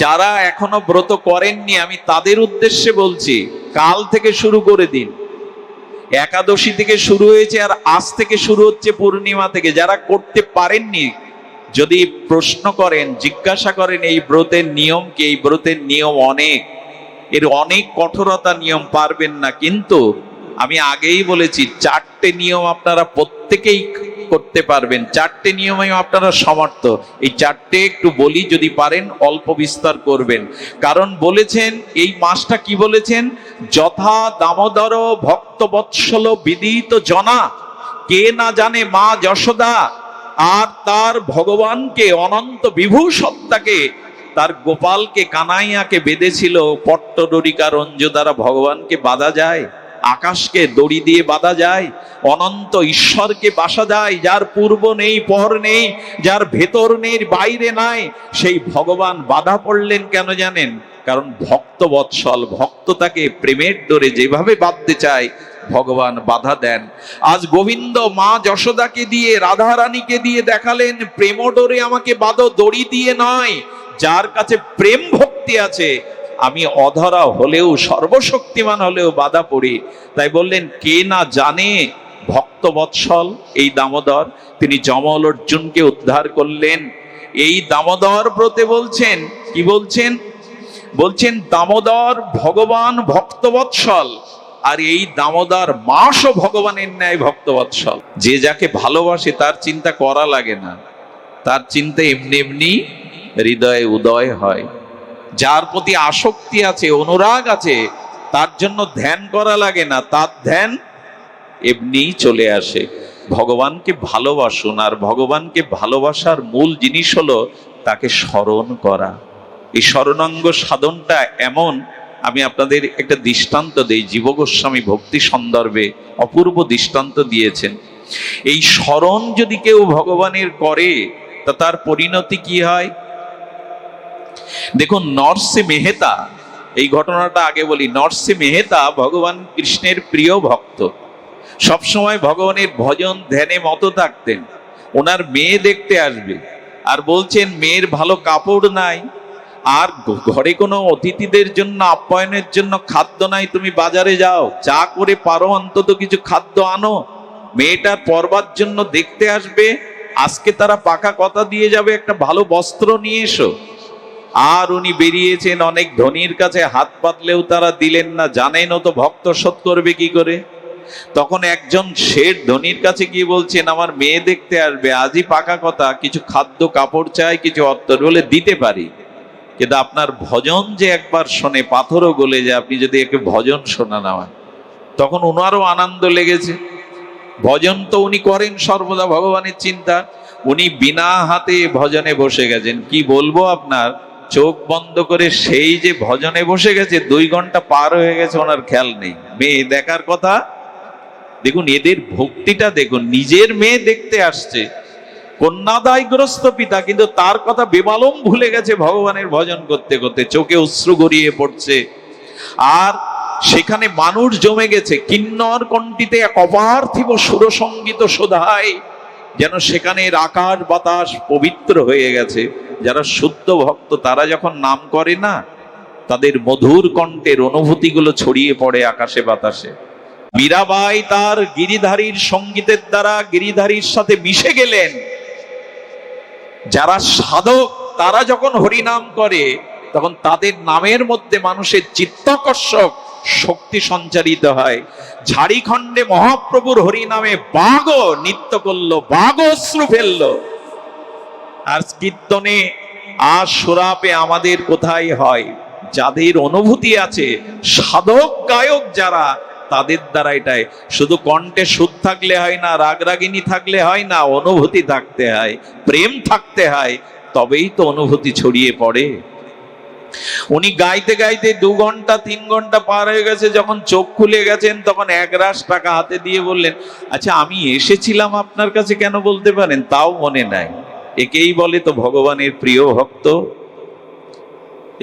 যারা এখনও ব্রত করেননি, আমি তাদের উদ্দেশ্যে বলছি, কাল থেকে শুরু করে দিন। একাদশী থেকে শুরু হয়েছে আর আজ থেকে শুরু হচ্ছে পূর্ণিমা থেকে। যারা করতে পারেননি, যদি প্রশ্ন করেন, জিজ্ঞাসা করেন, এই ব্রতের নিয়ম কি? এই ব্রতের নিয়ম অনেক। এর অনেক কঠোরতা নিয়ম পারবেন না। কিন্তু আমি আগেই বলেছি, চারটে নিয়ম আপনারা প্রত্যেকেই করতে পারবেন। চারটে নিয়মে আপনারা সমর্থ। এই চারটে একটু বলি যদি পারেন, অল্প বিস্তার করবেন। কারণ বলেছেন, এই মাসটা কি বলেছেন? যথা দামোদর ভক্ত বৎসল বিদিত জনা, কে না জানে মা যশোদা, আর তার ভগবানকে অনন্ত বিভূ সত্তাকে তার গোপালকে কানাইয়াকে বেঁধেছিল পট্টডরিকা রঞ্জ দ্বারা ভগবানকে বাধা যায়। আকাশকে দড়ি দিয়ে বাঁধা যায়, অনন্ত ঈশ্বরকে বাসা যায়, যার পূর্ব নেই, পর নেই, যার ভেতর নেই, বাইরে নাই, সেই ভগবান বাধা পড়লেন কেন জানেন? কারণ ভক্ত বৎসল, ভক্ত তাকে প্রেমের ডোরে যেভাবে বাঁধতে চায়, ভগবান বাধা দেন। আজ গোবিন্দ মা যশোদাকে দিয়ে, রাধারানীকে দিয়ে দেখালেন প্রেম ডোরে আমাকে বাধো, দড়ি দিয়ে নয়, যার কাছে প্রেম ভক্তি আছে আমি অধরা হলেও, সর্বশক্তিমান হলেও বাধা পড়ি। তাই বললেন, কে না জানে ভক্ত বৎসল, এই দামোদর? তিনি যমল অর্জুনকে উদ্ধার করলেন। এই দামোদর ব্রতে বলছেন, কি বলছেন? বলছেন, দামোদর ভগবান ভক্তবৎসল আর এই দামোদর মাসও ভগবানের ন্যায় ভক্তবৎসল যে যাকে ভালোবাসে, তার চিন্তা করা লাগে না। তার চিন্তা এমনি এমনি হৃদয়ে উদয় হয়। যার প্রতি আসক্তি আছে, অনুরাগ আছে, তার জন্য ধ্যান করা লাগে না। তার ধ্যান এমনিই চলে আসে। ভগবানকে ভালোবাসুন, আর ভগবানকে ভালোবাসার মূল জিনিস হলো তাকে স্মরণ করা। এই স্মরণাঙ্গ সাধনটা এমন, আমি আপনাদের একটা দৃষ্টান্ত দেই। জীব গোস্বামী ভক্তি সন্দর্ভে অপূর্ব দৃষ্টান্ত দিয়েছেন। এই স্মরণ যদি কেউ ভগবানের করে, তা তার পরিণতি কি হয়? দেখুন, নরসে মেহতা, এই ঘটনাটা আগে বলি, নরসে মেহেতা ভগবান কৃষ্ণের প্রিয় ভক্ত। সবসময় ভগবানের ভজন ধ্যানে মতো থাকতেন, ওনার মেয়ে দেখতে আসবে, আর বলছেন, মেয়ের ভালো কাপড় নাই, আর ঘরে কোনো অতিথিদের জন্য, আপ্যায়নের জন্য খাদ্য নাই, তুমি বাজারে যাও যা করে পারো, অন্তত কিছু খাদ্য আনো। মেয়েটার পরবার জন্য দেখতে আসবে, আজকে তারা পাকা কথা দিয়ে যাবে, একটা ভালো বস্ত্র নিয়ে এসো। আর উনি বেরিয়েছেন অনেক ধনির কাছে, হাত পাতলেও তারা দিলেন না। জানেন তো ভক্ত শোধ করবে কি করে? তখন একজন শেঠ ধনির কাছে গিয়ে বলছেন, আমার মেয়ে দেখতে আসবে, আজই পাকা কথা, কিছু খাদ্য, কাপড় চাই, কিছু অত্তর বলে দিতে পারি। কিন্তু আপনার ভজন যে একবার শোনে, পাথরও গলে যায়, আপনি যদি একে ভজন শোনা হয় তখন ওনারও আনন্দ লেগেছে। ভজন তো উনি করেন সর্বদা ভগবানের চিন্তা। উনি বিনা হাতে ভজনে বসে গেছেন। কি বলব আপনার? চোখ বন্ধ করে সেই যে ভজনে বসে গেছে, দুই ঘণ্টা পার হয়ে গেছে, ওনার খেয়াল নেই। মেয়ে দেখার কথা? দেখুন, এদের ভক্তিটা দেখুন, নিজের মেয়ে দেখতে আসছে। কন্যাদায়গ্রস্ত পিতা, কিন্তু তার কথা বেমালম ভুলে গেছে ভগবানের ভজন করতে করতে, চোখে অশ্রু গড়িয়ে পড়ছে। আর সেখানে মানুষ জমে গেছে, কিন্নর কণ্ঠিতে এক অপার্থিব সুরসঙ্গীত শোধায়, যেন সেখানের আকাশ বাতাস পবিত্র হয়ে গেছে। যারা শুদ্ধ ভক্ত, তারা যখন নাম করে না, তাদের মধুর কণ্ঠের অনুভূতিগুলো ছড়িয়ে পড়ে আকাশে বাতাসে। মীরাবাই তার গিরিধারীর সঙ্গীতের দ্বারা গিরিধারীর সাথে মিশে গেলেন। যারা সাধক, তারা যখন হরিনাম করে, তখন তাদের নামের মধ্যে মানুষের চিত্তাকর্ষক শক্তি সঞ্চারিত হয়। ঝাড়িখণ্ডে মহাপ্রভুর হরিনামে বাঘও নৃত্য করল বাঘ অশ্রু ফেলল। আর কীর্তনে আর সুরাপে আমাদের কোথায় হয়? যাদের অনুভূতি আছে, সাধক, গায়ক যারা, তাদের দ্বারা এটাই। শুধু কণ্ঠে সুদ থাকলে হয় না রাগরাগিনী থাকলে হয় না, অনুভূতি থাকতে হয়, প্রেম থাকতে হয়, তবেই তো অনুভূতি ছড়িয়ে পড়ে। উনি গাইতে গাইতে দু ঘণ্টা, তিন ঘণ্টা পার হয়ে গেছে, যখন চোখ খুলে গেছেন, তখন এক রাশ টাকা হাতে দিয়ে বললেন আচ্ছা আমি এসেছিলাম আপনার কাছে কেন বলতে পারেন? তাও মনে নাই। একেই বলে তো ভগবানের প্রিয় ভক্ত।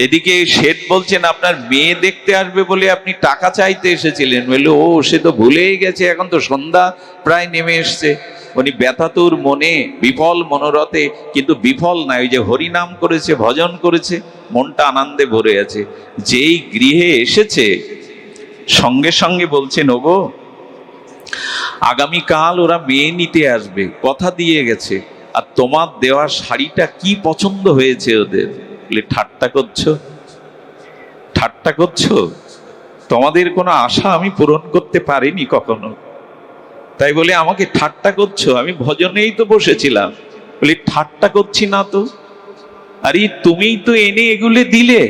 এদিকে শেঠ বলছেন, আপনার মেয়ে দেখতে আসবে বলে আপনি টাকা চাইতে এসেছিলেন। বলল ও, সে তো ভুলেই গেছে, এখন তো সন্ধ্যা প্রায় নেমে এসছে। উনি ব্যথাতুর মনে বিফল মনোরথে, কিন্তু বিফল নাই ওই যে হরিনাম করেছে, ভজন করেছে, মনটা আনন্দে ভরে আছে। যেই গৃহে এসেছে, সঙ্গে সঙ্গে বলছেন, ওগো, আগামীকাল ওরা মেয়ে নিতে আসবে। কথা দিয়ে গেছে। আর তোমার দেওয়া শাড়িটা কি পছন্দ হয়েছে ওদের? ঠাট্টা করছ? ঠাট্টা করছ? তোমাদের কোনো আশা আমি পূরণ করতে পারিনি কখনো? তাই বলে, আমাকে ঠাট্টা করছ? আমি ভজনেই তো বসেছিলাম। বলি, ঠাট্টা করছি না তো? আরে, তুমিই তো এনে এগুলো দিলে।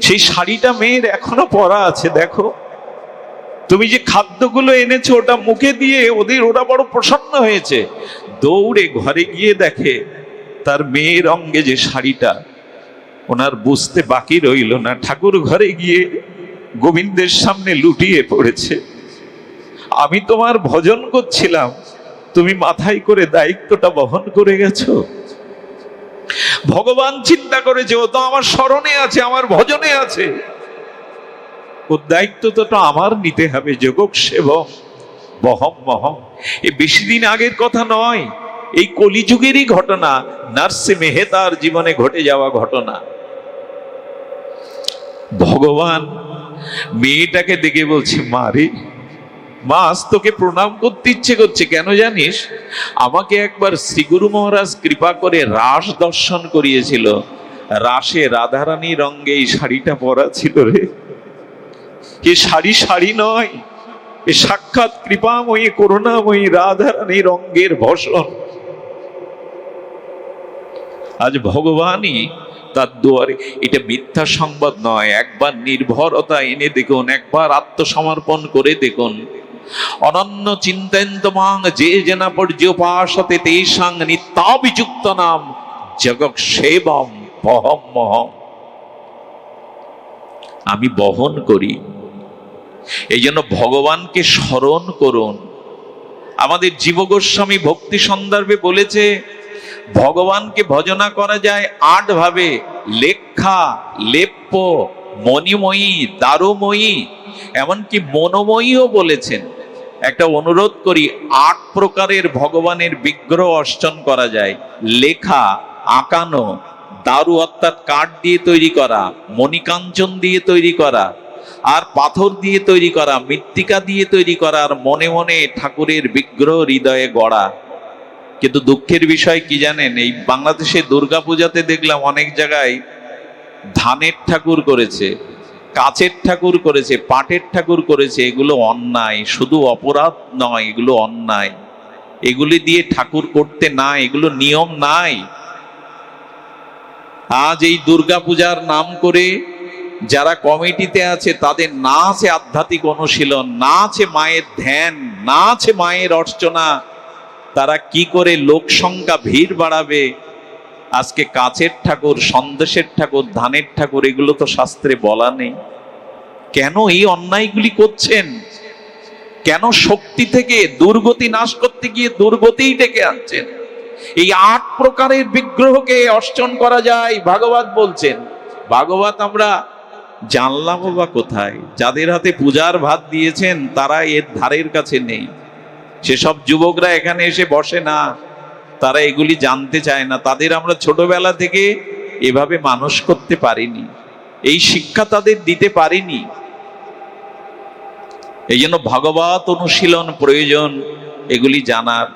সেই শাড়িটা মেয়ের এখনও পরা আছে, দেখো। তুমি যে খাদ্যগুলো এনেছো, ওটা মুখে দিয়ে ওদের, ওরা বড় প্রসন্ন হয়েছে। দৌড়ে ঘরে গিয়ে দেখে তার মেয়ের অঙ্গে যে শাড়িটা, ওনার বুঝতে বাকি রইল না। ঠাকুর ঘরে গিয়ে গোবিন্দের সামনে লুটিয়ে পড়েছে। আমি তোমার ভজন করছিলাম, তুমি মাথায় করে দায়িত্বটা বহন করে গেছো। ভগবান চিন্তা করেছে ও তো আমার স্মরণে আছে, আমার ভজনে আছে। ওর দায়িত্ব তো আমার নিতে হবে, যোগক সেবক। বহম মহম। এ বেশি দিন আগের কথা নয়, এই কলিযুগেরই ঘটনা, নার্সে মেহেতার জীবনে ঘটে যাওয়া ঘটনা। ভগবান, মেয়েটাকে দেখে বলছে মা আজ তোকে প্রণাম করতে ইচ্ছে করছে কেন জানিস? আমাকে একবার শ্রীগুরু মহারাজ কৃপা করে রাস দর্শন করিয়েছিল। রাসে রাধারানী রঙ্গে এই শাড়িটা পরা ছিল রে। এ শাড়ি শাড়ি নয় সাক্ষাৎ কৃপাময়ী, করুণাময়ী, রাধারানী রঙ্গের ভসন। আজ ভগবানই তার দুয়ারে, এটা মিথ্যা সংবাদ নয়, একবার নির্ভরতা এনে দেখুন, একবার আত্মসমর্পণ করে দেখুন। অনন্য চিন্তয়ন্তমাং, যে জেনা পর্যপাসতে তেষাং নিত্যাভিযুক্ত নাম, জগৎ সেবম বহম মহম আমি বহন করি। এই জন্য ভগবানকে স্মরণ করুন। আমাদের জীব গোস্বামী ভক্তি সন্দর্ভে বলেছে, ভগবানকে ভজনা করা যায় আট ভাবে লেখা লেপ্য মণিময়ী, দারুময়ী, এমনকি মনোময়ীও বলেছেন। একটা অনুরোধ করি, আট প্রকারের ভগবানের বিগ্রহ অর্চন করা যায়। লেখা আঁকানো, দারু অর্থাৎ কাঠ দিয়ে তৈরি করা, মণিকাঞ্চন দিয়ে তৈরি করা আর পাথর দিয়ে তৈরি করা, মৃত্তিকা দিয়ে তৈরি করা, আর মনে মনে ঠাকুরের বিগ্রহ হৃদয়ে গড়া। কিন্তু দুঃখের বিষয় কি জানেন? এই বাংলাদেশে দুর্গাপূজাতে দেখলাম অনেক জায়গায় ধানের ঠাকুর করেছে, কাচের ঠাকুর করেছে, পাটের ঠাকুর করেছে, এগুলো অন্যায়, শুধু অপরাধ নয়, এগুলো অন্যায়। এগুলি দিয়ে ঠাকুর করতে না, এগুলো নিয়ম নাই। আজ এই দুর্গাপূজার নাম করে যারা কমিটিতে আছে, তাদের না আছে আধ্যাত্মিক অনুশীলন, না আছে মায়ের ধ্যান, না আছে মায়ের অর্চনা। তারা কি করে লোক সংখ্যা ভিড় বাড়াবে? আজকে কাছের ঠাকুর, সন্দেশের ঠাকুর, ধানের ঠাকুর, এগুলো তো শাস্ত্রে বলা নেই। কেন এই অন্যায়গুলি করছেন? কেন শক্তি থেকে দুর্গতি নাশ করতে গিয়ে দুর্গতিই ডেকে আনছেন? এই আট প্রকারের বিগ্রহকে অর্চন করা যায়, ভাগবত বলছেন। ভাগবত আমরা জানলাম বা কোথায়? যাদের হাতে পূজার ভাত দিয়েছেন, তারা এর ধারের কাছে নেই। সেসব যুবকরা এখানে এসে বসে না। তারা এগুলি জানতে চায় না। তাদের আমরা ছোটবেলা থেকে এভাবে মানুষ করতে পারিনি। এই শিক্ষা তাদের দিতে পারিনি। এই জন্য ভাগবত অনুশীলন প্রয়োজন এগুলি জানার।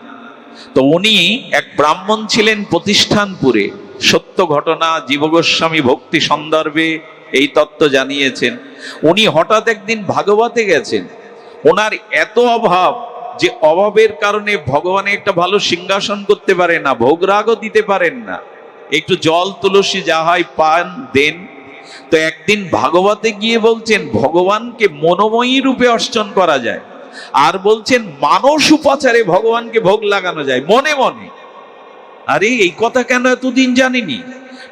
তো উনি এক ব্রাহ্মণ ছিলেন প্রতিষ্ঠানপুরে। সত্য ঘটনা, জীবগোস্বামী ভক্তি সন্দর্ভে এই তত্ত্ব জানিয়েছেন। উনি হঠাৎ একদিন ভাগবতে গেছেন। ওনার এত অভাব যে অভাবের কারণে ভগবানে একটা ভালো সিংহাসন করতে পারে না, ভোগরাগও দিতে পারেন না। একটু জল, তুলসী যা হয় পান, দেন। তো একদিন ভাগবতে গিয়ে বলছেন, ভগবানকে মনোময়ী রূপে অর্চন করা যায়। আর বলছেন, মানস উপাচারে ভগবানকে ভোগ লাগানো যায়। মনে মনে। আরে, এই কথা কেন এতদিন জানিনি?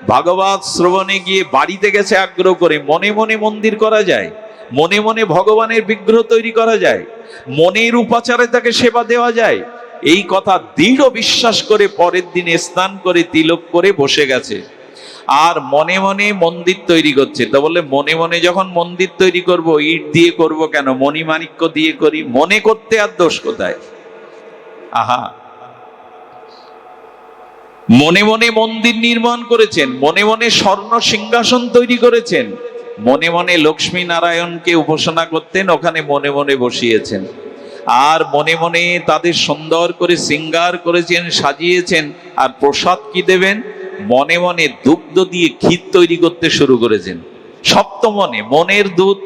ভাগবত শ্রবণে গিয়ে বাড়িতে গেছে আগ্রহ করে, মনে মনে মন্দির করা যায়, মনে মনে ভগবানের বিগ্রহ তৈরি করা যায়, মনের উপাচারে তাকে সেবা দেওয়া যায়। এই কথা দৃঢ় বিশ্বাস করে পরের দিন স্নান করে তিলক করে বসে গেছে। আর মনে মনে মন্দির তৈরি করছে। তো বলে মনে মনে যখন মন্দির তৈরি করব, ইট দিয়ে করব কেন? মণিমাণিক্য দিয়ে করি, মনে করতে আর দোষ কোথায়? আহা! মনে মনে মন্দির নির্মাণ করেছেন, মনে মনে স্বর্ণ সিংহাসন তৈরি করেছেন, মনে মনে লক্ষ্মী নারায়ণকে উপাসনা করতেন, ওখানে মনে মনে বসিয়েছেন। আর মনে মনে তাদের সুন্দর করে সিঙ্গার করেছেন, সাজিয়েছেন, আর প্রসাদ কি দেবেন? মনে মনে দুগ্ধ দিয়ে ক্ষীর তৈরি করতে শুরু করেছেন। সপ্ত মনে, মনের দুধ,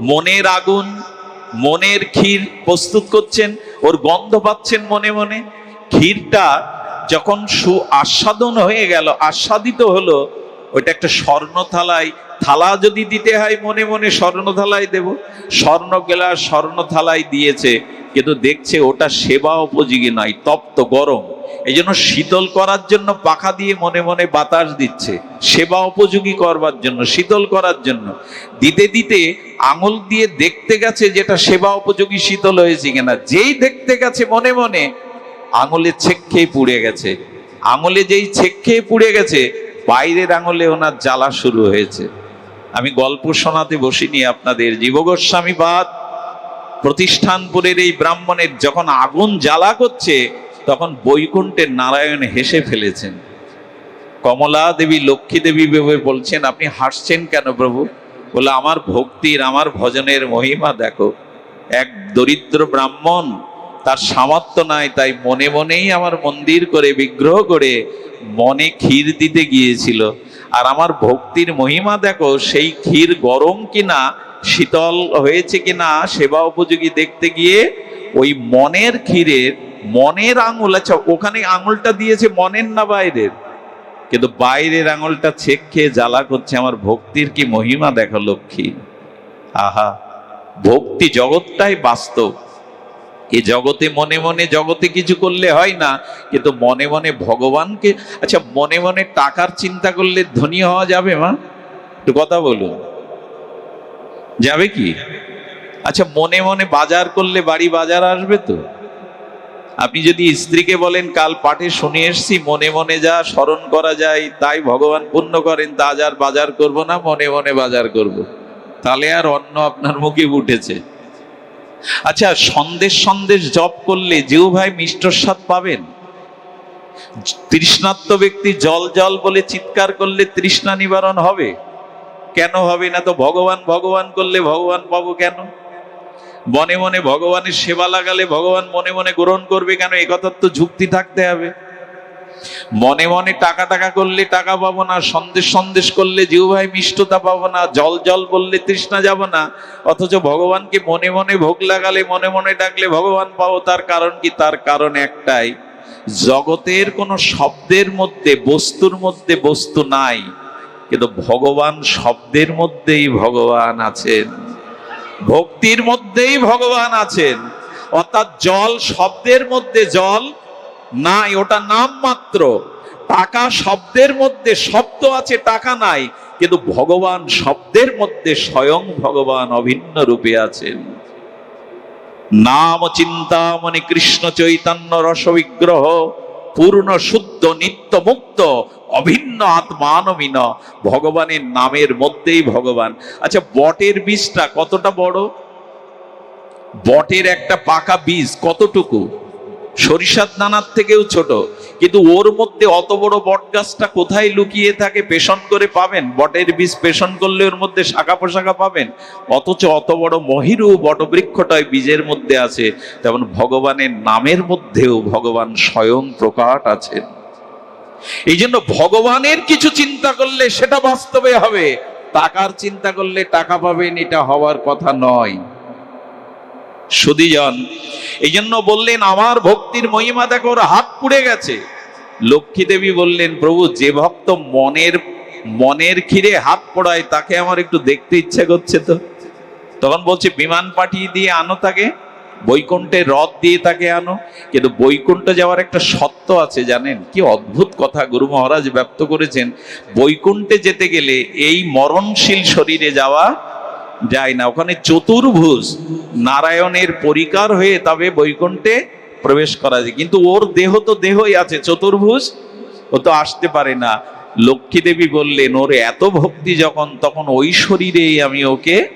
মনের আগুন, মনের ক্ষীর প্রস্তুত করছেন, ওর গন্ধ পাচ্ছেন মনে মনে। ক্ষীরটা যখন সু আস্বাদন হয়ে গেল, আস্বাদিত হলো, ওইটা একটা স্বর্ণ থালায় থালা যদি দিতে হয়, মনে মনে স্বর্ণ থালায় দেব। স্বর্ণ গেলাস স্বর্ণ থালায় দিয়েছে, কিন্তু দেখছে ওটা সেবা উপযোগী নয়, তপ্ত গরম। এই জন্য শীতল করার জন্য পাখা দিয়ে মনে মনে বাতাস দিচ্ছে। সেবা উপযোগী করবার জন্য, শীতল করার জন্য। দিতে দিতে আঙুল দিয়ে দেখতে গেছে যেটা সেবা উপযোগী শীতল হয়েছে কিনা। যেই দেখতে গেছে মনে মনে আঙুলে ছেক খেয়ে পুড়ে গেছে। আঙুলে যেই ছেক খেয়ে পুড়ে গেছে, বাইরের আঙুলে ওনার জ্বালা শুরু হয়েছে। আমি গল্প শোনাতে বসিনি আপনাদের। জীবগোস্বামী বাদ, প্রতিষ্ঠানপুরের এই ব্রাহ্মণের যখন আগুন জ্বালা করছে, তখন বৈকুণ্ঠের নারায়ণ হেসে ফেলেছেন। কমলা দেবী, লক্ষ্মী দেবী ভেবে বলছেন, আপনি হাসছেন কেন প্রভু? বলে, আমার ভক্তির, আমার ভজনের মহিমা দেখো। এক দরিদ্র ব্রাহ্মণ তার সামর্থ্য নাই, তাই মনে মনেই আমার মন্দির করে, বিগ্রহ করে মনে ক্ষীর দিতে গিয়েছিল। আর আমার ভক্তির মহিমা দেখো, সেই ক্ষীর গরম কিনা, শীতল হয়েছে কিনা, সেবা উপযোগী দেখতে গিয়ে ওই মনের ক্ষীরের, মনের আঙুল আচ্ছা ওখানে আঙুলটা দিয়েছে মনের না বাইরের? কিন্তু বাইরের আঙুলটা ছেক খেয়ে জ্বালা করছে, আমার ভক্তির কি মহিমা দেখো লক্ষ্মী। আহা, ভক্তি জগৎটাই বাস্তব। এ জগতে মনে মনে জগতে কিছু করলে হয় না, কিন্তু মনে মনে ভগবানকে আচ্ছা মনে মনে টাকার চিন্তা করলে ধনী হওয়া যাবে মা? একটু কথা বলুন। যাবে কি? আচ্ছা মনে মনে বাজার করলে বাড়ি বাজার আসবে তো? আপনি যদি স্ত্রীকে বলেন, কাল পাঠে শুনে এসছি, মনে মনে যা স্মরণ করা যায়, তাই ভগবান পূর্ণ করেন, তা আজ আর বাজার করব না, মনে মনে বাজার করব। তাহলে আর অন্ন আপনার মুখে উঠেছে আচ্ছা সন্দেশ সন্দেশ জপ করলে যেও ভাই মিষ্টর স্বাদ পাবেন? তৃষ্ণাত্ম ব্যক্তি জল জল বলে চিৎকার করলে তৃষ্ণা নিবারণ হবে? কেন হবে না তো ভগবান ভগবান করলে ভগবান পাবো কেন? মনে মনে ভগবানের সেবা লাগালে ভগবান মনে মনে গ্রহণ করবে কেন? এ কথার তো যুক্তি থাকতে হবে। মনে মনে টাকা টাকা করলে টাকা পাবো না, সন্দেশ সন্দেশ করলে জিউ ভাই মিষ্টতা পাবো না, জল জল বললে তৃষ্ণা যাব না, অথচ ভগবানকে মনে মনে ভোগ লাগালে, মনে মনে ডাকলে, ভগবান পাবো তার কারণ কি? তার কারণ একটাই, জগতের কোনো শব্দের মধ্যে, বস্তুর মধ্যে বস্তু নাই, কিন্তু ভগবান শব্দের মধ্যেই ভগবান আছেন, ভক্তির মধ্যেই ভগবান আছেন, অর্থাৎ জল শব্দের মধ্যে, জল নাই, ওটা নাম মাত্র। টাকা শব্দের মধ্যে শব্দ আছে, টাকা নাই, কিন্তু ভগবান শব্দের মধ্যে স্বয়ং ভগবান অভিন্ন রূপে আছেন। নাম চিন্তামণি কৃষ্ণ চৈতন্য রসবিগ্রহ, পূর্ণ শুদ্ধ নিত্য মুক্ত, অভিন্ন আত্মানমিন, ভগবানের নামের মধ্যেই ভগবান। আচ্ছা বটের বীজটা কতটা বড়? বটের একটা পাকা বীজ কতটুকু? সরিষার দানার থেকেও ছোট। কিন্তু ওর মধ্যে অত বড় বট গাছটা কোথায় লুকিয়ে থাকে পেশন করে পাবেন? বটের বীজ পেশন করলে ওর মধ্যে শাখা পোশাখা পাবেন। অথচ অত বড় মহিরু বটবৃক্ষটাই বীজের মধ্যে আছে। তেমন ভগবানের নামের মধ্যেও ভগবান স্বয়ং প্রকাট আছেন। এই জন্য ভগবানের কিছু চিন্তা করলে সেটা বাস্তবে হবে। টাকার চিন্তা করলে টাকা পাবেন, এটা হওয়ার কথা নয়। সুদীজন এই জন্য বললেন, আমার ভক্তির মহিমা দেখো, ওর হাত পুড়ে গেছে। লক্ষ্মী দেবী বললেন, প্রভু, যে ভক্ত মনের মনের ক্ষীরে হাত পড়ায়, তাকে আমার একটু দেখতে ইচ্ছে করছে তো। তখন বলছে, বিমান পাঠিয়ে দিয়ে আনো তাকে বৈকুণ্ঠে রথ দিয়ে তাকে আনো। কিন্তু বৈকুণ্ঠ যাওয়ার একটা সত্য আছে, জানেন? কি অদ্ভুত কথা গুরু মহারাজ ব্যক্ত করেছেন। বৈকুণ্ঠে যেতে গেলে এই মরণশীল শরীরে যাওয়া যায় না। ওখানে চতুর্ভুজ, নারায়ণের পরিকার হয়ে তবে বৈকুণ্ঠে প্রবেশ করা যায়। কিন্তু ওর দেহ তো দেহই আছে, চতুর্ভুজ, ও তো আসতে পারে না। লক্ষ্মী দেবী বললেন, ওর, এত ভক্তি যখন, তখন ওই শরীরেই আমি ওকে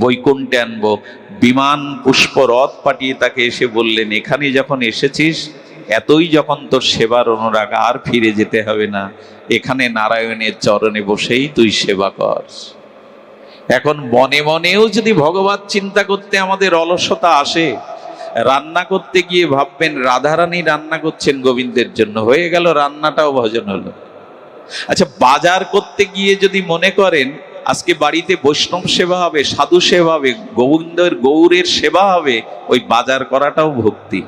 বৈকুণ্ঠে আনব। বিমান পুষ্প রথ পাঠিয়ে তাকে এসে বললেন, এখানে যখন এসেছিস, এতই যখন তোর সেবার অনুরাগ, আর ফিরে যেতে হবে না। এখানে নারায়ণের চরণে বসেই তুই সেবা কর। এখন মনে মনেও যদি ভগবত চিন্তা করতে আমাদের অলসতা আসে, রান্না করতে গিয়ে ভাববেন, রাধারানী রান্না করছেন গোবিন্দের জন্য, হয়ে গেল, রান্নাটাও ভজন হলো। আচ্ছা বাজার করতে গিয়ে যদি মনে করেন, আজকে বাড়িতে বৈষ্ণব সেবা হবে, সাধু সেবা হবে, গোবিন্দের গৌরের সেবা হবে, ওই বাজার করাটাও ভক্তি।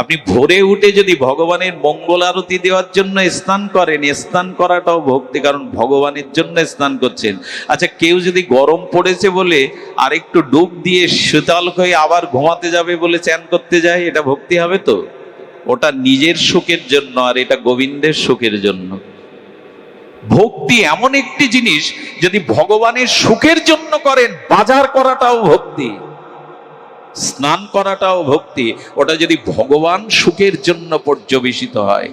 আপনি ভোরে উঠে যদি ভগবানের মঙ্গল আরতি দেওয়ার জন্য স্নান করেন স্নান করাটাও ভক্তি, কারণ ভগবানের জন্য স্নান করছেন। আচ্ছা কেউ যদি গরম পড়েছে বলে আরেকটু ডুব দিয়ে শীতল হয়ে আবার ঘুমাতে যাবে বলে চ্যান করতে যায়, এটা ভক্তি হবে তো? ওটা নিজের সুখের জন্য আর এটা গোবিন্দের সুখের জন্য। ভক্তি এমন একটি জিনিস, যদি ভগবানের সুখের জন্য করেন, বাজার করাটাও ভক্তি। স্নান করাটাও ভক্তি, ওটা যদি ভগবান সুখের জন্য পর্যবেসিত হয়,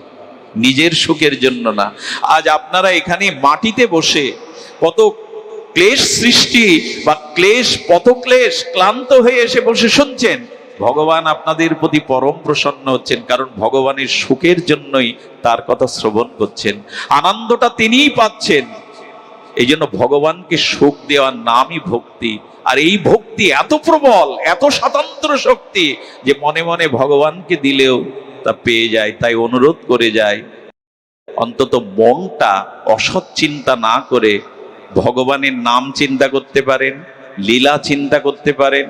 নিজের সুখের জন্য না। আজ আপনারা এখানে মাটিতে বসে কত ক্লেশ সৃষ্টি বা ক্লেশ, পথক্লেশ ক্লান্ত হয়ে এসে বসে শুনছেন, ভগবান আপনাদের প্রতি পরম প্রসন্ন হচ্ছেন, কারণ ভগবানের সুখের জন্যই তার কথা শ্রবণ করছেন। আনন্দটা তিনিই পাচ্ছেন। এই জন্য ভগবানকে সুখ দেওয়ার নামই ভক্তি। আর এই ভক্তি এত প্রবল, এত স্বতন্ত্র শক্তি যে মনে মনে ভগবানকে দিলেও তা পেয়ে যায়, তাই অনুরোধ করে যায়। অন্তত মনটা অসৎ চিন্তা না করে ভগবানের নাম চিন্তা করতে পারেন, লীলা চিন্তা করতে পারেন,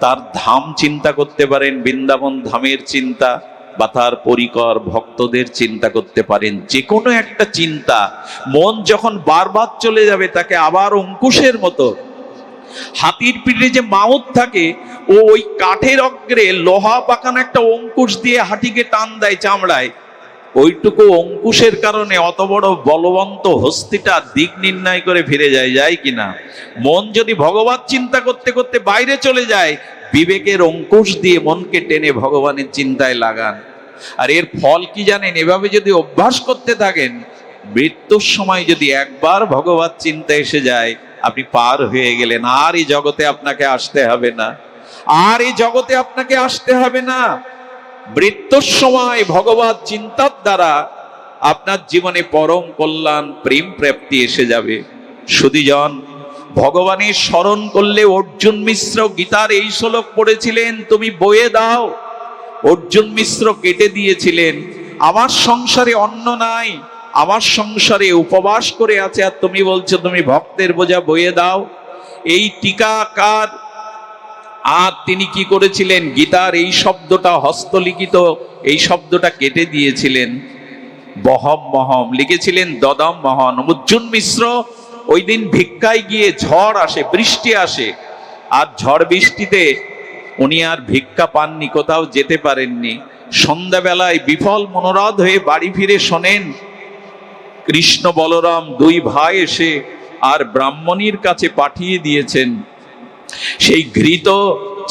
তার ধাম চিন্তা করতে পারেন, বৃন্দাবন ধামের চিন্তা। বা তার পরিকর ভক্তদের চিন্তা করতে পারেন যে কোনো একটা চিন্তা, মন যখন বারবার চলে যাবে তাকে আবার অঙ্কুশের মতো। হাতির পিঠে যে মাউত থাকে, ও ওই কাঠের অগ্রে লোহা পাকানো একটা অঙ্কুশ দিয়ে হাতিকে টান দেয় চামড়ায়। ওইটুকু অঙ্কুশের কারণে অত বড় বলবন্ত হস্তিটা দিক নির্ণয় করে ফিরে যায় যায় কিনা? মন যদি ভগবত চিন্তা করতে করতে বাইরে চলে যায় বিবেকের অঙ্কুশ দিয়ে মনকে টেনে ভগবানের চিন্তায় লাগান। আর এর ফল কি জানেন? এভাবে যদি অভ্যাস করতে থাকেন, মৃত্যুর সময় যদি একবার ভগবত চিন্তা এসে যায়, আপনি পার হয়ে গেলেন। আর এই জগতে আপনাকে আসতে হবে না। আর এই জগতে আপনাকে আসতে হবে না। মৃত্যুর সময় ভগবত চিন্তার দ্বারা আপনার জীবনে পরম কল্যাণ, প্রেম প্রাপ্তি এসে যাবে। সুদীজন ভগবানের স্মরণ করলে অর্জুন মিশ্র গীতার এই শ্লোক পড়েছিলেন, তুমি বয়ে দাও। অর্জুন মিশ্র কেটে দিয়েছিলেন, আমার সংসারে অন্ন নাই, আমার সংসারে উপবাস করে আছে, আর তুমি বলছো, তুমি ভক্তের বোঝা বয়ে দাও। এই টিকাকার, আর তিনি কি করেছিলেন, গীতার এই শব্দটা হস্তলিখিত, এই শব্দটা কেটে দিয়েছিলেন। বহম মহম লিখেছিলেন, দদম মহন। অর্জুন মিশ্র ওই দিন ভিক্ষায় গিয়ে ঝড় আসে, বৃষ্টি আসে। আর ঝড় বৃষ্টিতে উনি আর ভিক্ষা পাননি, কোথাও যেতে পারেননি। সন্ধ্যাবেলায় বিফল মনোরথ হয়ে বাড়ি ফিরে শোনেন, কৃষ্ণ বলরাম দুই ভাই এসে আর ব্রাহ্মণীর কাছে পাঠিয়ে দিয়েছেন। সেই ঘৃত,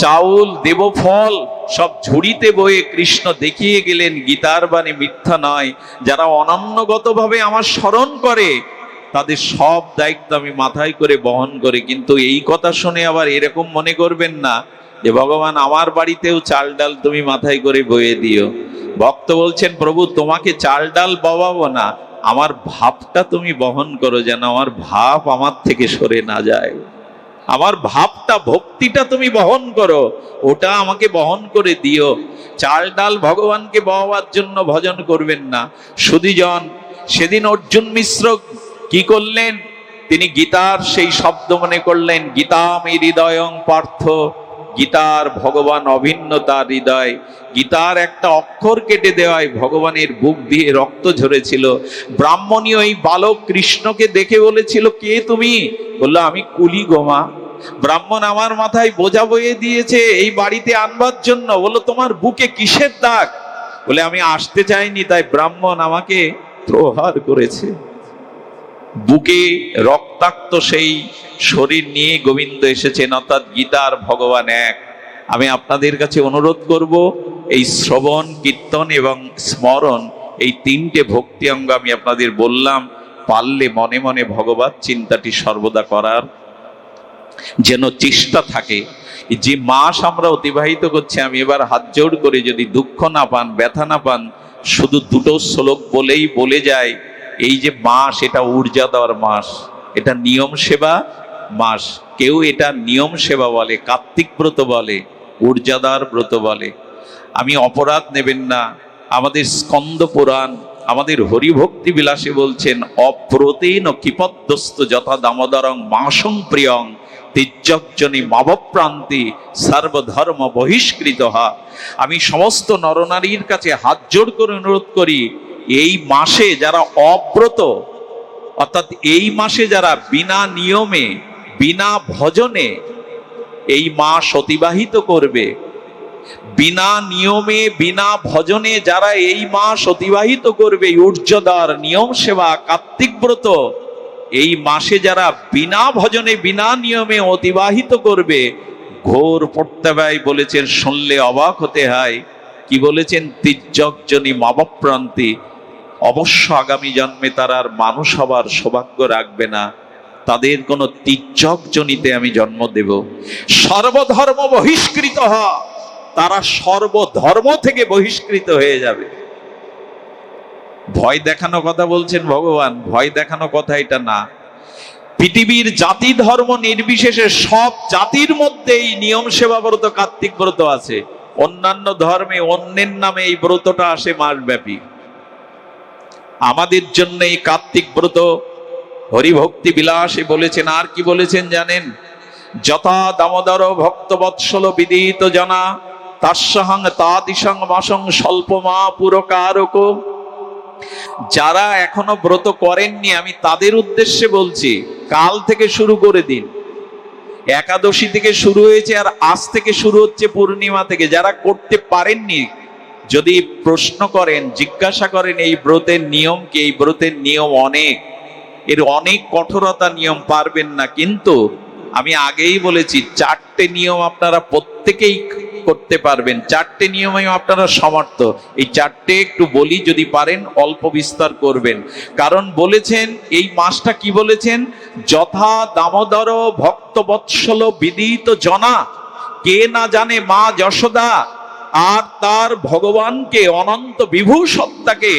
চাউল, দেবফল সব ঝুড়িতে বয়ে কৃষ্ণ দেখিয়ে গেলেন, গীতার বাণী মিথ্যা নয়। যারা অনন্যগতভাবে আমার স্মরণ করে তাদের সব দায়িত্ব আমি মাথায় করে বহন করে। কিন্তু এই কথা শুনে আবার এরকম মনে করবেন না যে, ভগবান, আমার বাড়িতেও চাল ডাল তুমি মাথায় করে বয়ে দিও। ভক্ত বলছেন, প্রভু, তোমাকে চাল ডাল ববাবো না। আমার ভাবটা তুমি বহন করো যেন আমার ভাব আমার থেকে সরে না যায়। আমার ভাবটা, ভক্তিটা তুমি বহন করো। ওটা আমাকে বহন করে দিও। চাল ডাল ভগবানকে বহবার জন্য ভজন করবেন না। সুদীজন সেদিন অর্জুন মিশ্র কি করলেন? তিনি গীতার সেই শব্দ মনে করলেন গীতামি হৃদয়ং পার্থ, গীতার ভগবান অভিন্ন তার হৃদয়। গীতার একটা অক্ষর কেটে দেওয়ায় ভগবানের বুক দিয়ে রক্ত ঝরেছিল। ব্রাহ্মণী ওই বালক কৃষ্ণকে দেখে বলেছিল, কে তুমি? বলল, আমি কুলি গোমা ব্রাহ্মণ আমার মাথায় বোঝা বয়ে দিয়েছে, এই বাড়িতে আনবার জন্য। বলল, তোমার বুকে কিসের দাগ? বলে, আমি আসতে চাইনি, তাই ব্রাহ্মণ আমাকে প্রহার করেছে। বুকে রক্তাক্ত সেই শরীর নিয়ে গোবিন্দ এসেছেন, অর্থাৎ গীতার ভগবান এক। আমি আপনাদের কাছে অনুরোধ করব, এই শ্রবণ, কীর্তন এবং স্মরণ, এই তিনটে ভক্তি অঙ্গ আমি আপনাদের বললাম, পারলে মনে মনে ভগবত চিন্তাটি সর্বদা করার যেন চেষ্টা থাকে। যে মাস আমরা অতিবাহিত করছি, আমি এবার হাত জোড় করে যদি দুঃখ না পান, ব্যথা না পান, শুধু দুটো শ্লোক বলেই বলে যায় এই যে মাস, এটা ঊর্জা দেওয়ার মাস। এটা নিয়ম সেবা মাস। কেউ এটা নিয়ম সেবা বলে কার্তিক ব্রত বলে ঊর্জাদার ব্রত বলে। আমি অপরাধ নেবেন না। আমাদের স্কন্দ পুরাণ, আমাদের হরিভক্তি বিলাসে বলছেন অপ্রতেন কিপদ্দস্ত যথা দামোদরং মাসং প্রিয়ং তির্যজনী মাবপ্রান্তি সর্বধর্ম বহিষ্কৃত। হা আমি সমস্ত নরনারীর কাছে হাত জোড় করে অনুরোধ করি এই মাসে যারা অব্রত, অর্থাৎ এই মাসে যারা বিনা নিয়মে, বিনা ভজনে এই মাস অতিবাহিত করবে, বিনা নিয়মে, বিনা ভজনে যারা এই মাস অতিবাহিত করবে ঊর্জদার নিয়ম সেবা, কার্তিক ব্রত, এই মাসে যারা বিনা ভজনে, বিনা নিয়মে অতিবাহিত করবে, ঘোর পড়তে ব্যয় বলেছেন, শুনলে অবাক হতে হয়। কি বলেছেন? তির্যকজনী মাবপ্রান্তি অবশ্য আগামী জন্মে তারা আর মানুষ হবার সৌভাগ্য রাখবে না। তাদের কোনো তির্যক জনিতে আমি জন্ম দেব। সর্বধর্ম বহিষ্কৃত হ, তারা সর্বধর্ম থেকে বহিষ্কৃত হয়ে যাবে। ভয় দেখানো কথা বলছেন ভগবান, ভয় দেখানো কথা এটা না। পৃথিবীর জাতি ধর্ম নির্বিশেষে সব জাতির মধ্যে এই নিয়ম সেবা ব্রত, কার্তিক ব্রত আছে। অন্যান্য ধর্মে অন্যের নামে এই ব্রতটা আসে মাসব্যাপী। আমাদের জন্য এই কার্তিক ব্রত। হরিভক্তি বিলাসে বলেছেন, আর কি বলেছেন জানেন? যথা দামোদর ভক্ত বৎসল বিদিত জানা তাস্যাহং তাদিসং মাসং স্বল্প মা পুরকারক যারা এখনও ব্রত করেননি, আমি তাদের উদ্দেশ্যে বলছি, কাল থেকে শুরু করে দিন। একাদশী থেকে শুরু হয়েছে আর আজ থেকে শুরু হচ্ছে পূর্ণিমা থেকে। যারা করতে পারেননি যদি প্রশ্ন করেন, জিজ্ঞাসা করেন, এই ব্রতের নিয়ম কি? এই ব্রতের নিয়ম অনেক। এর অনেক কঠোরতা নিয়ম পারবেন না। কিন্তু আমি আগেই বলেছি, চারটে নিয়ম আপনারা প্রত্যেকেই করতে পারবেন। চারটে নিয়মে আপনারা সমর্থ। এই চারটে একটু বলি, যদি পারেন, অল্প বিস্তার করবেন। কারণ বলেছেন, এই মাসটা কি বলেছেন? যথা দামোদর ভক্তবৎসল বিদিত জনা। কে না জানে মা যশোদা। আর তার ভগবানকে, অনন্ত বিভূ সত্তাকে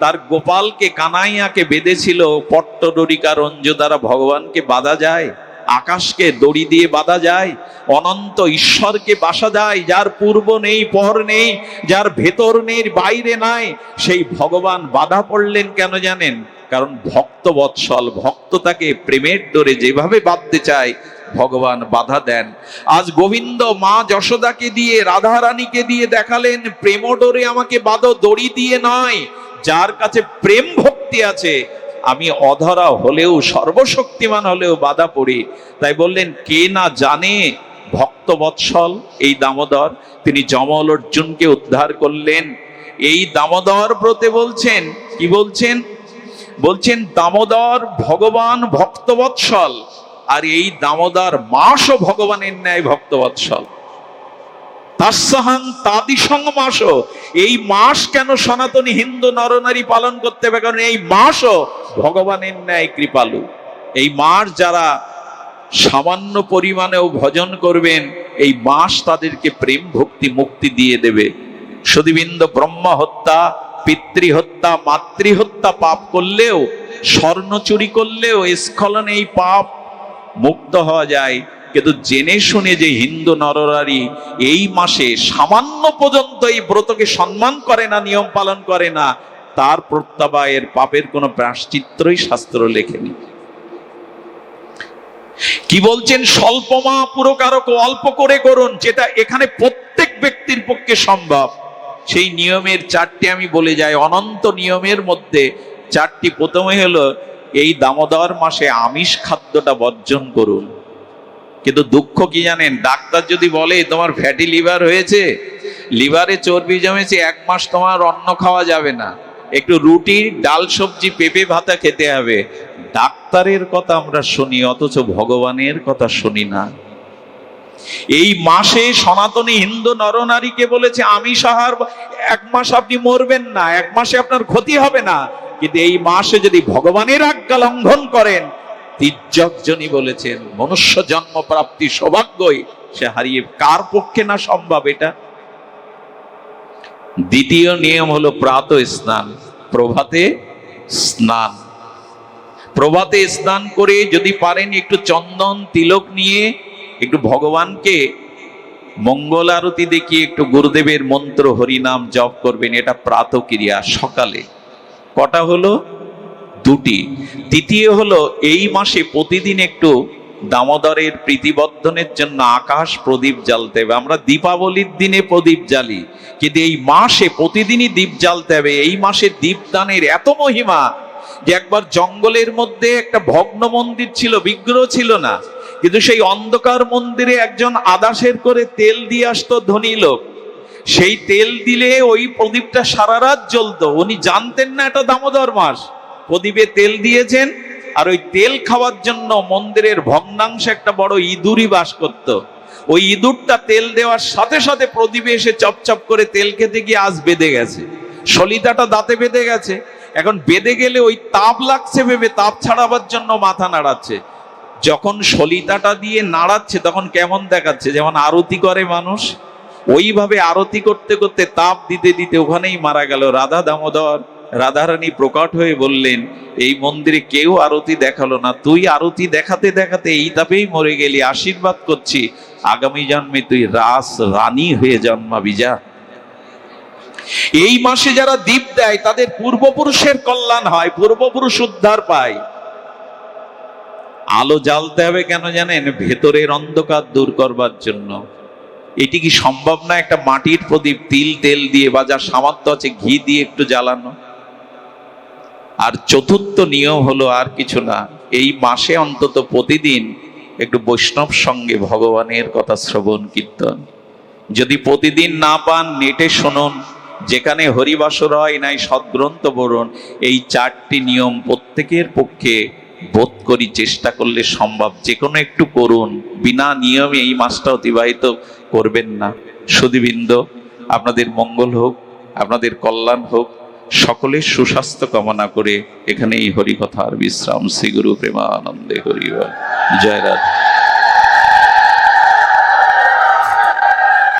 তার গোপালকে, কানাইয়াকে বেঁধেছিল পট্টডরিকা রঞ্জ দ্বারা ভগবানকে বাধা যায়, আকাশকে দড়ি দিয়ে বাধা যায়, অনন্ত ঈশ্বরকে বাসা যায়, যার পূর্ব নেই, পর নেই, যার ভেতর নেই, বাইরে নাই, সেই ভগবান বাধা পড়লেন কেন জানেন? কারণ ভক্ত বৎসল ভক্ত তাকে প্রেমের ডোরে যেভাবে বাঁধতে চায় ভগবান বাধা দেন। আজ গোবিন্দ মা যশোদাকে দিয়ে, রাধারানীকে দিয়ে দেখালেন প্রেম ডোরে আমাকে বাঁধো, দড়ি দিয়ে নয়। যার কাছে প্রেম ভক্তি আছে, আমি অধরা হলেও, সর্বশক্তিমান হলেও বাধা পড়ি। তাই বললেন, কে না জানে, ভক্ত বৎসল, এই দামোদর। তিনি যমল অর্জুনকে উদ্ধার করলেন। এই দামোদর ব্রতে বলছেন, কি বলছেন? বলছেন, দামোদর ভগবান ভক্তবৎসল আর এই দামোদার মাসও ভগবানের ন্যায় ভক্তবৎসল। তাসাহাং তাদিসং মাসও। এই মাস কেন সনাতনী হিন্দু নরনারী পালন করতে হবে? কারণ এই মাসও ভগবানের ন্যায় কৃপালু। এই মাস যারা সামান্য পরিমাণেও ভজন করবেন, এই মাস তাদেরকে প্রেম ভক্তি মুক্তি দিয়ে দেবে। সুদীবিন্দ ব্রহ্ম হত্যা পিতৃহত্যা, মাতৃহত্যা পাপ করলেও, স্বর্ণ চুরি করলেও, স্খলনে এই পাপ মুক্ত হওয়া যায়। কিন্তু জেনে শুনে যে হিন্দু নরনারী এই মাসে সামান্য পর্যন্ত এই ব্রতকে সম্মান করে না, নিয়ম পালন করে না, তার প্রত্যাবায়ের পাপের কোনো প্রাশ্চিত্রই শাস্ত্র লেখেনি। কি বলছেন? স্বল্প মা পুরকারক অল্প করে করুন, যেটা এখানে প্রত্যেক ব্যক্তির পক্ষে সম্ভব। সেই নিয়মের চারটি আমি বলে যাই। অনন্ত নিয়মের মধ্যে চারটি প্রথমে হলো এই দামোদর মাসে আমিষ খাদ্যটা বর্জন করুন। কিন্তু দুঃখ কি জানেন? ডাক্তার যদি বলে, তোমার ফ্যাটি লিভার হয়েছে লিভারে চর্বি জমেছে, এক মাস তোমার অন্ন খাওয়া যাবে না। একটু রুটি, ডাল, সবজি, পেঁপে, ভাতা খেতে হবে। ডাক্তারের কথা আমরা শুনি, অথচ ভগবানের কথা শুনি না। এই মাসে সনাতনী হিন্দু নরনারীকে বলেছে, আমি সাহার, এক মাস আপনি মরবেন না, এক মাসে আপনার ক্ষতি হবে না। কিন্তু এই মাসে যদি ভগবানের আজ্ঞা লঙ্ঘন করেন তির্যকজনই বলেছেন, মনুষ্য জন্ম প্রাপ্তি সৌভাগ্যই, সে হারিয়ে কার পক্ষে না সম্ভব এটা? দ্বিতীয় নিয়ম হলো প্রাত স্নান, প্রভাতে স্নান। প্রভাতে স্নান করে যদি পারেন একটু চন্দন, তিলক নিয়ে একটু ভগবানকে মঙ্গল আরতি দেখিয়ে একটু গুরুদেবের মন্ত্র হরিনাম জপ করবেন, এটা প্রাতক্রিয়া সকালে। কটা হলো? দুটি। তৃতীয় হলো, এই মাসে প্রতিদিন একটু দামোদরের প্রীতিবর্ধনের জন্য আকাশ প্রদীপ জ্বালতে হবে। আমরা দীপাবলির দিনে প্রদীপ জ্বালি, কিন্তু এই মাসে প্রতিদিনই দীপ জ্বালতে হবে। এই মাসে দীপদানের এত মহিমা যে একবার জঙ্গলের মধ্যে একটা ভগ্ন মন্দির ছিল, বিগ্রহ ছিল না। কিন্তু সেই অন্ধকার মন্দিরে একজন আদাসের করে তেল দিয়ে আসতো ধনী লোক। সেই তেল দিলে ওই প্রদীপটা সারা রাত জ্বলতো। উনি জানতেন না এটা দামোদর মাস। প্রদীপে তেল দিয়েছেন আর ওই তেল খাওয়ার জন্য মন্দিরের ভগ্নাংশে একটা বড় ইঁদুরই বাস করত। ওই ইঁদুরটা তেল দেওয়ার সাথে সাথে প্রদীপে এসে চপচপ করে তেল খেতে গিয়ে আজ বেঁধে গেছে। সলিতাটা দাঁতে বেঁধে গেছে। এখন বেঁধে গেলে ওই তাপ লাগছে ভেবে তাপ ছাড়াবার জন্য মাথা নাড়াচ্ছে। যখন সলিতাটা দিয়ে নাড়াচ্ছে, তখন কেমন দেখাচ্ছে? যেমন আরতি করে মানুষ, ওইভাবে আরতি করতে করতে তাপ দিতে দিতে ওখানেই মারা গেল। রাধা দামোদর, রাধারানী প্রকট হয়ে বললেন, এই মন্দিরে কেউ আরতি দেখাল না। তুই আরতি দেখাতে দেখাতে এই তাপেই মরে গেলি, আশীর্বাদ করছি। আগামী জন্মে তুই রাস রানী হয়ে জন্মাবি, যা। এই মাসে যারা দীপ দেয়, তাদের পূর্বপুরুষের কল্যাণ হয়, পূর্বপুরুষ উদ্ধার পায়। আলো জ্বালতে হবে কেন জানেন? ভেতরের অন্ধকার দূর করবার জন্য। এটি কি সম্ভব না একটা মাটির প্রদীপ তিল, তেল দিয়ে বা যার সামর্থ্য আছে ঘি দিয়ে একটু জ্বালানো? আর চতুর্থ নিয়ম হলো আর কিছু না, এই মাসে অন্তত প্রতিদিন একটু বৈষ্ণব সঙ্গে ভগবানের কথা শ্রবণ, কীর্তন। যদি প্রতিদিন না পান, নেটে শুনুন, যেখানে হরিবাসর হয় নাই, সদ্গ্রন্থ বরণ এই চারটি নিয়ম প্রত্যেকের পক্ষে বোধ করি চেষ্টা করলে সম্ভব। যে কোনো একটু করুন। বিনা নিয়মে এই মাসটা অতিবাহিত করবেন না। সুদীবৃন্দ আপনাদের মঙ্গল হোক, আপনাদের কল্যাণ হোক, সকলের সুস্বাস্থ্য কামনা করে এখানে এই হরিকথার বিশ্রাম। শ্রী গুরু প্রেমানন্দে হরিবল জয় রাধা।